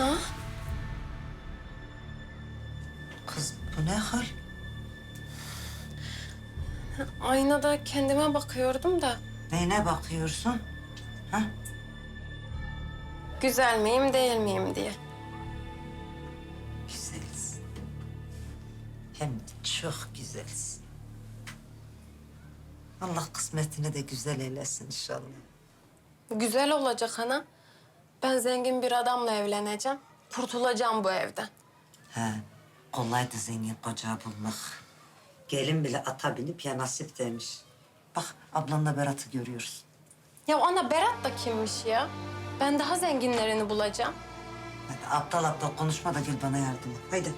Ana. Kız bu ne hal? Aynada kendime bakıyordum da. Neyine bakıyorsun? Ha? Güzel miyim değil miyim diye. Güzelsin. Hem de çok güzelsin. Allah kısmetini de güzel eylesin inşallah. Güzel olacak ana. Ben zengin bir adamla evleneceğim. Kurtulacağım bu evden. He, kolaydı zengin koca bulmak. Gelin bile ata binip ya nasip demiş. Bak ablanla Berat'ı görüyoruz. Ya ana Berat da kimmiş ya? Ben daha zenginlerini bulacağım. Hadi aptal aptal konuşma da gel bana yardım et. Haydi.